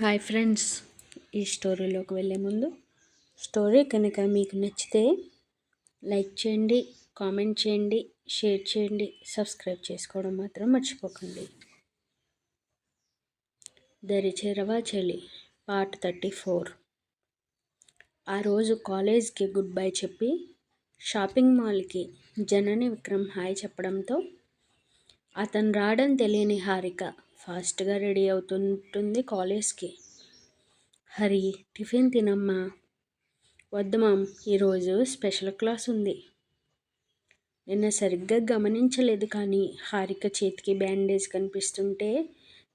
Hi friends ఈ స్టోరీలోకి వెళ్ళే ముందు స్టోరీ కనుక మీకు నచ్చితే లైక్ చేయండి కామెంట్ చేయండి షేర్ చేయండి సబ్స్క్రైబ్ చేసుకోవడం మాత్రం మర్చిపోకండి. దరిచేరవా చలి పార్ట్ థర్టీ ఫోర్. ఆ రోజు కాలేజ్కి గుడ్ బై చెప్పి షాపింగ్ మాల్కి జనని విక్రమ్ హాయ్ చెప్పడంతో అతను రావడం తెలియని హారిక ఫాస్ట్గా రెడీ అవుతుంటుంది కాలేజ్కి. హరి టిఫిన్ తినమ్మా. వద్దు మామ్ ఈరోజు స్పెషల్ క్లాస్ ఉంది. నిన్న సరిగ్గా గమనించలేదు కానీ హారిక చేతికి బ్యాండేజ్ కనిపిస్తుంటే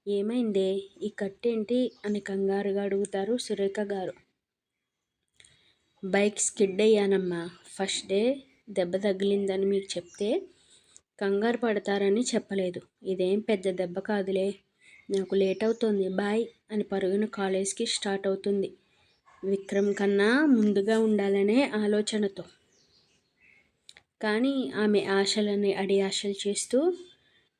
ఏమైందే? ఈ కట్టేంటి? అని కంగారుగా అడుగుతారు సురేఖ గారు. బైక్ స్కిడ్ అయ్యానమ్మా. ఫస్ట్ డే దెబ్బ తగిలిందని మీకు చెప్తే కంగారు పడతారని చెప్పలేదు. ఇదేం పెద్ద దెబ్బ కాదులే. నాకు లేట్ అవుతుంది. బాయ్ అని పరుగున కాలేజ్కి స్టార్ట్ అవుతుంది. విక్రమ్ కన్నా ముందుగా ఉండాలనే ఆలోచనతో. కానీ ఆమె ఆశలని అడి ఆశలు చేస్తూ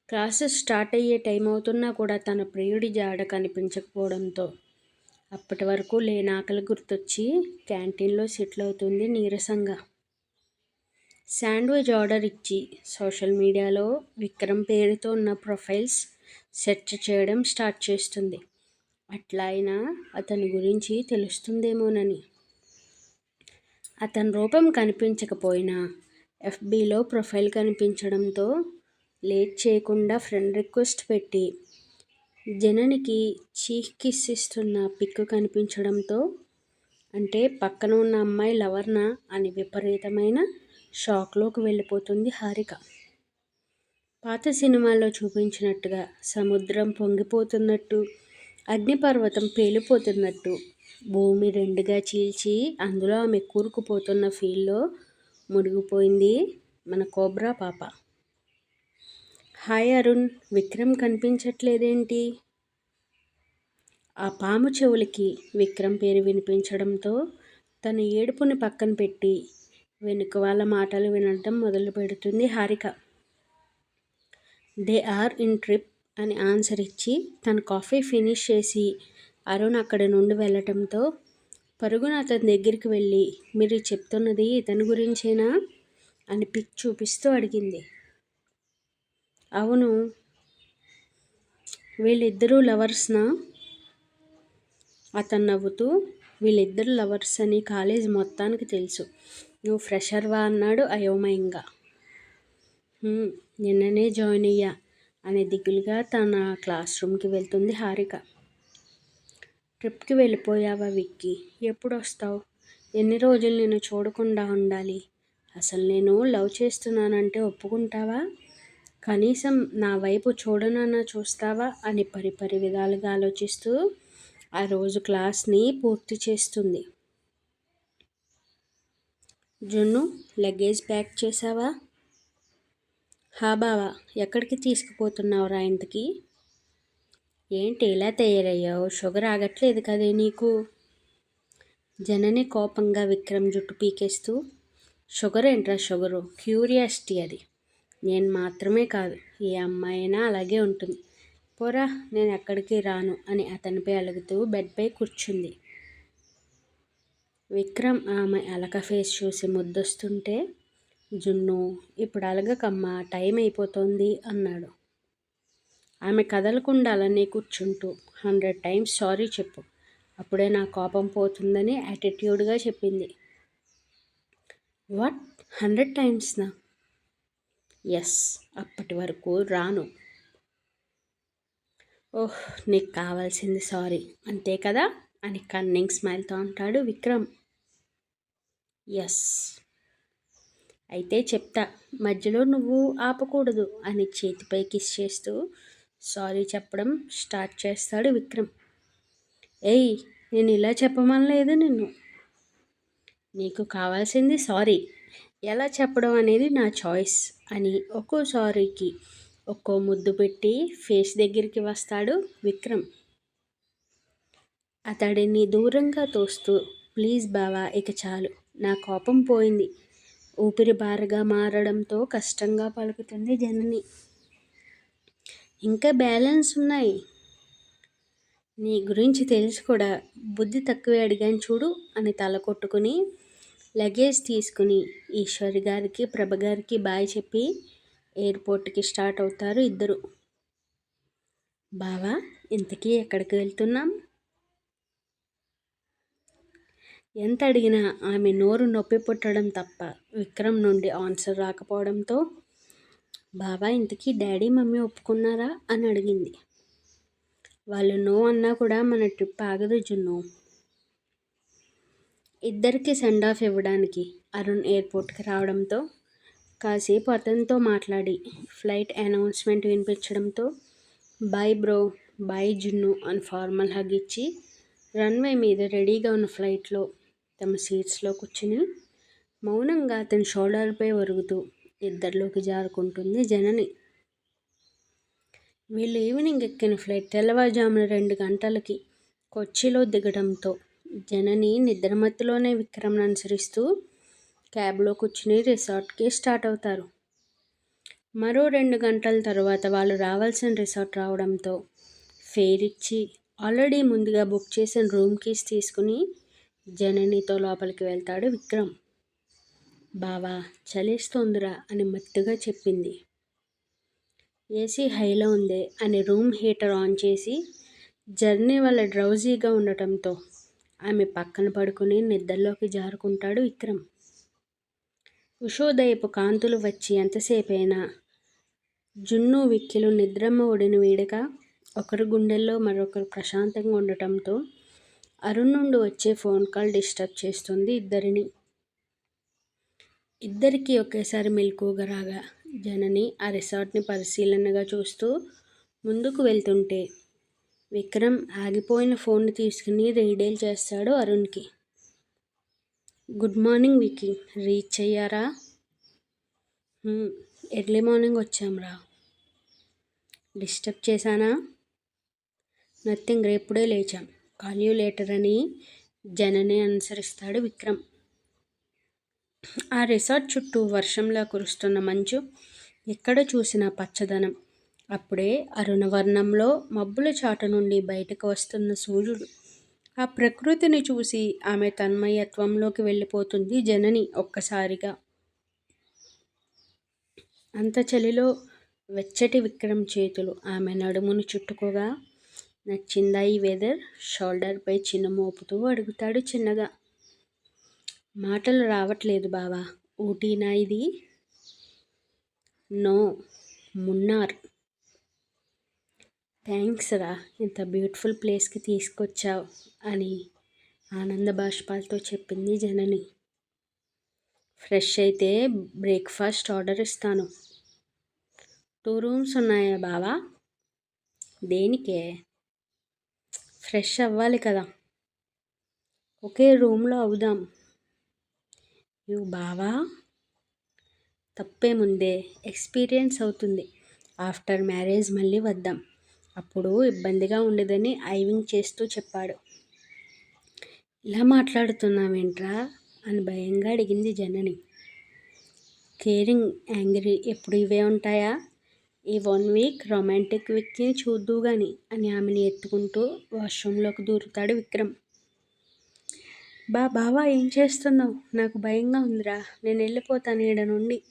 క్లాసెస్ స్టార్ట్ అయ్యే టైం అవుతున్నా కూడా తన ప్రియుడి జాడ కనిపించకపోవడంతో అప్పటి వరకు లేని ఆకలి గుర్తొచ్చి క్యాంటీన్లో సెటిల్ అవుతుంది నీరసంగా. శాండ్విచ్ ఆర్డర్ ఇచ్చి సోషల్ మీడియాలో విక్రమ్ పేరుతో ఉన్న ప్రొఫైల్స్ సెర్చ్ చేయడం స్టార్ట్ చేస్తుంది. అట్లా అయినా అతని గురించి తెలుస్తుందేమోనని. అతని రూపం కనిపించకపోయినా ఎఫ్బీలో ప్రొఫైల్ కనిపించడంతో లేట్ చేయకుండా ఫ్రెండ్ రిక్వెస్ట్ పెట్టి జననికి చీఫ్ కిస్ ఇస్తున్న పిక్ కనిపించడంతో అంటే పక్కన ఉన్న అమ్మాయి లవర్నా అని విపరీతమైన షాక్లోకి వెళ్ళిపోతుంది హారిక. పాత సినిమాల్లో చూపించినట్టుగా సముద్రం పొంగిపోతున్నట్టు అగ్నిపర్వతం పేలిపోతున్నట్టు భూమి రెండుగా చీల్చి అందులో ఆమె కూరుకుపోతున్న ఫీల్లో మునిగిపోయింది మన కోబ్రా పాప. హాయ్ అరుణ్ విక్రమ్ కనిపించట్లేదేంటి? ఆ పాము చెవులకి విక్రమ్ పేరు వినిపించడంతో తన ఏడుపుని పక్కన పెట్టి వెనుక వాళ్ళ మాటలు వినడం మొదలు పెడుతుంది Harika. They are in trip అని ఆన్సర్ ఇచ్చి తన కాఫీ ఫినిష్ చేసి అరుణ్ అక్కడ నుండి వెళ్ళటంతో పరుగున అతని దగ్గరికి వెళ్ళి మీరు చెప్తున్నది ఇతని గురించేనా? అని పిక్ చూపిస్తూ అడిగింది. అవును వీళ్ళిద్దరూ లవర్స్నా? అతను నవ్వుతూ వీళ్ళిద్దరు లవర్స్ అని కాలేజ్ మొత్తానికి తెలుసు. నువ్వు ఫ్రెషర్వా అన్నాడు అయోమయంగా. నిన్ననే జాయిన్ అయ్యా అనే దిగులుగా తన క్లాస్ రూమ్కి వెళ్తుంది హారిక. ట్రిప్కి వెళ్ళిపోయావా విక్కీ? ఎప్పుడు వస్తావు ఎన్ని రోజులు నేను చూడకుండా ఉండాలి? అసలు నేను లవ్ చేస్తున్నానంటే ఒప్పుకుంటావా? కనీసం నా వైపు చూడనన్నా చూస్తావా? అని పరిపరి విధాలుగా ఆలోచిస్తూ ఆ రోజు క్లాస్ని పూర్తి చేస్తుంది. జున్ను లగేజ్ ప్యాక్ చేసావా హా బావా ఎక్కడికి తీసుకుపోతున్నావు రా ఇంతకి? ఏంటి ఇలా తయారయ్యావు? షుగర్ ఆగట్లేదు కదే నీకు? జనని కోపంగా విక్రమ్ జుట్టు పీకేస్తూ షుగర్ ఏంట్రా షుగరు? క్యూరియాసిటీ అది. నేను మాత్రమే కాదు ఏ అమ్మాయి అయినా అలాగే ఉంటుంది. పోరా నేను ఎక్కడికి రాను అని అతనిపై అలుగుతూ బెడ్పై కూర్చుంది. విక్రమ్ ఆమె అలక ఫేస్ చూసి ముద్దొస్తుంటే జున్ను ఇప్పుడు అలగకమ్మా టైం అయిపోతుంది అన్నాడు. ఆమె కదలకుండా అలానే కూర్చుంటూ హండ్రెడ్ టైమ్స్ సారీ చెప్పు. అప్పుడే నా కోపం పోతుందని యాటిట్యూడ్గా చెప్పింది. వాట్? హండ్రెడ్ టైమ్స్నా? ఎస్ అప్పటి వరకు రాను. ఓహ్ నీకు కావాల్సింది సారీ. అంతే కదా? అని కన్నింగ్ స్మైల్తో అంటాడు విక్రమ్. ఎస్ అయితే చెప్తా మధ్యలో నువ్వు ఆపకూడదు అని చేతిపై కిస్ చేస్తూ సారీ చెప్పడం స్టార్ట్ చేస్తాడు విక్రమ్. ఏయ్ నేను ఇలా చెప్పమనలేదు నిన్ను. నీకు కావాల్సింది సారీ. ఎలా చెప్పడం అనేది నా చాయిస్ అని ఒక్కో సారీకి ఒక్కో ముద్దు పెట్టి ఫేస్ దగ్గరికి వస్తాడు విక్రమ్. అతడిని దూరంగా తోస్తూ ప్లీజ్ బావా ఇక చాలు. నా కోపం పోయింది. ఊపిరి బారగా మారడంతో కష్టంగా పలుకుతుంది జనని. ఇంకా బ్యాలెన్స్ ఉన్నాయి. నీ గురించి తెలిసి కూడా. బుద్ధి తక్కువే అడిగాను చూడు అని తల కొట్టుకుని లగేజ్ తీసుకుని ఈశ్వరి గారికి ప్రభ గారికి బాయ్ చెప్పి ఎయిర్పోర్ట్కి స్టార్ట్ అవుతారు ఇద్దరు. బావా ఇంతకీ ఎక్కడికి వెళ్తున్నాం? ఎంత అడిగినా ఆమె నోరు నొప్పి పుట్టడం తప్ప విక్రమ్ నుండి ఆన్సర్ రాకపోవడంతో బావా ఇంతకీ డాడీ మమ్మీ ఒప్పుకున్నారా? అని అడిగింది. వాళ్ళు నో అన్నా కూడా మన ట్రిప్ ఆగదు జున్ను. ఇద్దరికి సెండ్ ఆఫ్ ఇవ్వడానికి అరుణ్ ఎయిర్పోర్ట్కి రావడంతో కాసేపు అతనితో మాట్లాడి ఫ్లైట్ అనౌన్స్మెంట్ వినిపించడంతో బాయ్ బ్రో బాయ్ జున్ను అని ఫార్మల్ హగ్ ఇచ్చి రన్వే మీద రెడీగా ఉన్న ఫ్లైట్లో తమ సీట్స్లో కూర్చుని మౌనంగా అతని షోల్డర్పై ఒరుగుతూ ఇద్దరిలోకి జారుకుంటుంది జనని. వీళ్ళు ఈవినింగ్ ఎక్కిన ఫ్లైట్ తెల్లవారుజామున రెండు గంటలకి కొచ్చిలో దిగడంతో జనని నిద్రమత్తులోనే విక్రమ్ను అనుసరిస్తూ క్యాబ్లో కూర్చుని రిసార్ట్కి స్టార్ట్ అవుతారు. మరో రెండు గంటల తర్వాత వాళ్ళు రావాల్సిన రిసార్ట్ రావడంతో ఫేర్ ఇచ్చి ఆల్రెడీ ముందుగా బుక్ చేసిన రూమ్ కీస్ తీసుకుని జననితో లోపలికి వెళ్తాడు విక్రమ్. బావా చలేస్తోందిరా అని మత్తుగా చెప్పింది. ఏసీ హైలో ఉంది అని రూమ్ హీటర్ ఆన్ చేసి జర్నీ వల్ల డ్రౌజీగా ఉండటంతో ఆమె పక్కన పడుకుని నిద్రలోకి జారుకుంటాడు విక్రమ్. ఉషోదయపు కాంతులు వచ్చి ఎంతసేపైనా జున్ను విక్కిలు నిద్రమ్మ ఒడిని వీడక ఒకరి గుండెల్లో మరొకరు ప్రశాంతంగా ఉండటంతో అరుణ్ నుండి వచ్చే ఫోన్ కాల్ డిస్టర్బ్ చేస్తుంది ఇద్దరిని. ఇద్దరికీ ఒకేసారి మెలకువగా రాగా జనని ఆ రిసార్ట్ని పరిశీలనగా చూస్తూ ముందుకు వెళ్తుంటే విక్రమ్ ఆగిపోయిన ఫోన్ తీసుకుని రీడేల్ చేస్తాడు అరుణ్కి. గుడ్ మార్నింగ్ వికీ రీచ్ అయ్యారా? ఎర్లీ మార్నింగ్ వచ్చాంరా. డిస్టర్బ్ చేశానా? నథింగ్ రేపుడే లేచాం. కాల్ యూ లేటర్ అని జనని అనుసరిస్తాడు విక్రమ్. ఆ రిసార్ట్ చుట్టూ వర్షంలా కురుస్తున్న మంచు ఎక్కడ చూసినా పచ్చదనం. అప్పుడే అరుణవర్ణంలో మబ్బుల చాట నుండి బయటకు వస్తున్న సూర్యుడు. ఆ ప్రకృతిని చూసి ఆమె తన్మయత్వంలోకి వెళ్ళిపోతుంది జనని ఒక్కసారిగా. అంత చలిలో వెచ్చటి విక్రమ్ చేతులు ఆమె నడుమును చుట్టుకోగా నచ్చిందా ఈ వెదర్? షోల్డర్పై చిన్న మోపుతూ అడుగుతాడు చిన్నగా. మాటలు రావట్లేదు బావా ఊటీనా ఇది? నో మున్నార్. థ్యాంక్స్ రా ఇంత బ్యూటిఫుల్ ప్లేస్కి తీసుకొచ్చావు అని ఆనంద బాష్పాలతో చెప్పింది జనని. ఫ్రెష్ అయితే బ్రేక్ఫాస్ట్ ఆర్డర్ ఇస్తాను. టూ రూమ్స్ ఉన్నాయా బావా? దేనికే? ఫ్రెష్ అవ్వాలి కదా. ఒకే రూమ్లో అవుదాం. యూ బావా? తప్పేముందే ఎక్స్పీరియన్స్ అవుతుంది. ఆఫ్టర్ మ్యారేజ్ మళ్ళీ వద్దాం. అప్పుడు ఇబ్బందిగా ఉండేదని ఐవింగ్ చేస్తూ చెప్పాడు. ఇలా మాట్లాడుతున్నావేంట్రా? అని భయంగా అడిగింది జనని. కేరింగ్ యాంగ్రీ ఎప్పుడు ఇవే ఉంటాయా? ఈ వన్ వీక్ రొమాంటిక్ వీక్ని చూద్దు కానీ అని ఆమెని ఎత్తుకుంటూ వాష్రూమ్లోకి దూరుతాడు విక్రమ్. బా బావా ఏం చేస్తున్నావు? నాకు భయంగా ఉందిరా. నేను వెళ్ళిపోతాను ఈడ నుండి.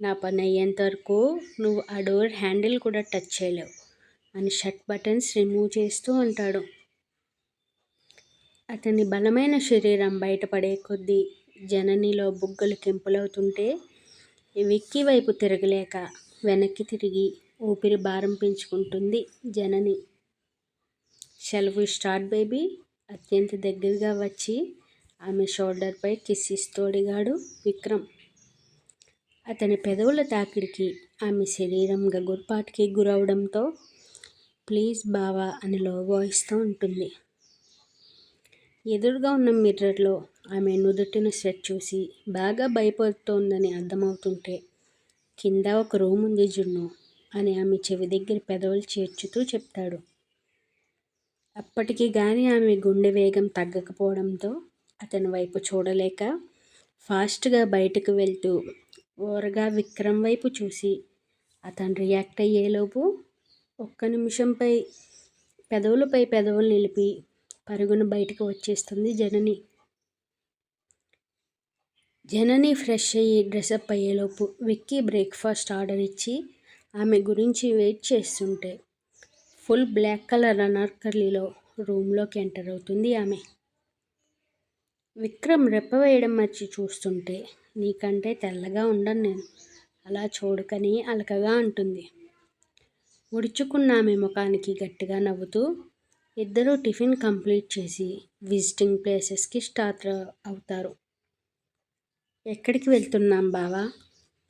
నా పని అయ్యేంత వరకు నువ్వు ఆ డోర్ హ్యాండిల్ కూడా టచ్ చేయలేవు. అని షర్ట్ బటన్స్ రిమూవ్ చేస్తూ ఉంటాడు. అతని బలమైన శరీరం బయటపడే కొద్దీ జననిలో బుగ్గలు కెంపులవుతుంటే విక్కి వైపు తిరగలేక వెనక్కి తిరిగి ఊపిరి భారం పెంచుకుంటుంది జనని. సెలవు స్టార్ట్ బేబీ అత్యంత దగ్గరగా వచ్చి ఆమె షోల్డర్పై కిస్ ఇస్తోడిగాడు విక్రమ్. అతని పెదవుల తాకిడికి ఆమె శరీరం గగుర్పాటుకి గురవడంతో ప్లీజ్ బావా అని లో వాయిస్తో ఉంటుంది. ఎదురుగా ఉన్న మిర్రర్లో ఆమె నుదుటిన సెట్ చూసి బాగా భయపడుతోందని అర్థమవుతుంటే కింద ఒక రూమ్ ఉంది జున్ను అని ఆమె చెవి దగ్గర పెదవులు చేర్చుతూ చెప్తాడు. అప్పటికి కానీ ఆమె గుండె వేగం తగ్గకపోవడంతో అతని వైపు చూడలేక ఫాస్ట్గా బయటకు వెళ్తూ ఓరగా విక్రమ్ వైపు చూసి అతను రియాక్ట్ అయ్యేలోపు ఒక్క నిమిషంపై పెదవులపై పెదవులు నిలిపి పరుగున బయటకు వచ్చేస్తుంది జనని. జనని ఫ్రెష్ అయ్యి డ్రెస్అప్ అయ్యేలోపు విక్కీ బ్రేక్ఫాస్ట్ ఆర్డర్ ఇచ్చి ఆమె గురించి వెయిట్ చేస్తుంటే ఫుల్ బ్లాక్ కలర్ అనార్కర్లీలో రూమ్లోకి ఎంటర్ అవుతుంది ఆమె. విక్రమ్ రెప్ప వేయడం మర్చి చూస్తుంటే నీకంటే తెల్లగా ఉండను నేను. అలా చూడకని అలకగా అంటుంది. ఒడుచుకున్నామే ముఖానికి గట్టిగా నవ్వుతూ. ఇద్దరూ టిఫిన్ కంప్లీట్ చేసి విజిటింగ్ ప్లేసెస్కి స్టార్ట్ అవుతారు. ఎక్కడికి వెళ్తున్నాం బావా?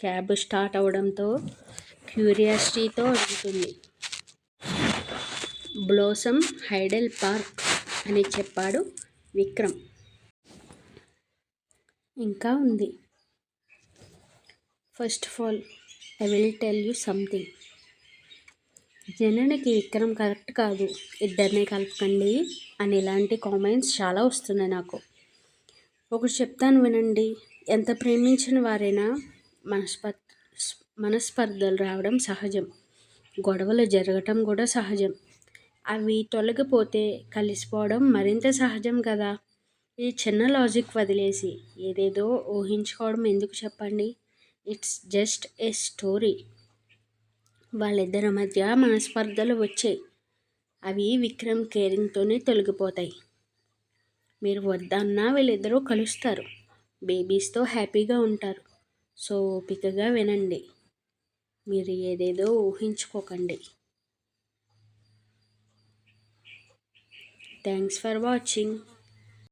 క్యాబ్ స్టార్ట్ అవడంతో క్యూరియాసిటీతో అడుగుతుంది. బ్లోసమ్ హైడెల్ పార్క్ అని చెప్పాడు విక్రమ్. ఇంకా ఉంది. First of all I will tell you something. జననికి Vikram correct కాదు. ఇద్దరిని కలపకండి అని ఇలాంటి కామెంట్స్ చాలా వస్తున్నాయి నాకు. ఒకటి చెప్తాను వినండి. ఎంత ప్రేమించిన వారైనా మనస్పర్ మనస్పర్ధలు రావడం సహజం. గొడవలు జరగటం కూడా సహజం. అవి తొలగిపోతే కలిసిపోవడం మరింత సహజం కదా. ఈ చిన్న లాజిక్ వదిలేసి ఏదేదో ఊహించుకోవడం ఎందుకు చెప్పండి? It's just a story. వాళ్ళిద్దరి మధ్య మనస్పర్ధలు వచ్చాయి. అవి విక్రమ్ కేరింగ్తోనే తొలగిపోతాయి. మీరు వద్దన్నా వీళ్ళిద్దరూ కలుస్తారు. బేబీస్తో హ్యాపీగా ఉంటారు. సో ఓపికగా వినండి. మీరు ఏదేదో ఊహించుకోకండి. Thanks for watching.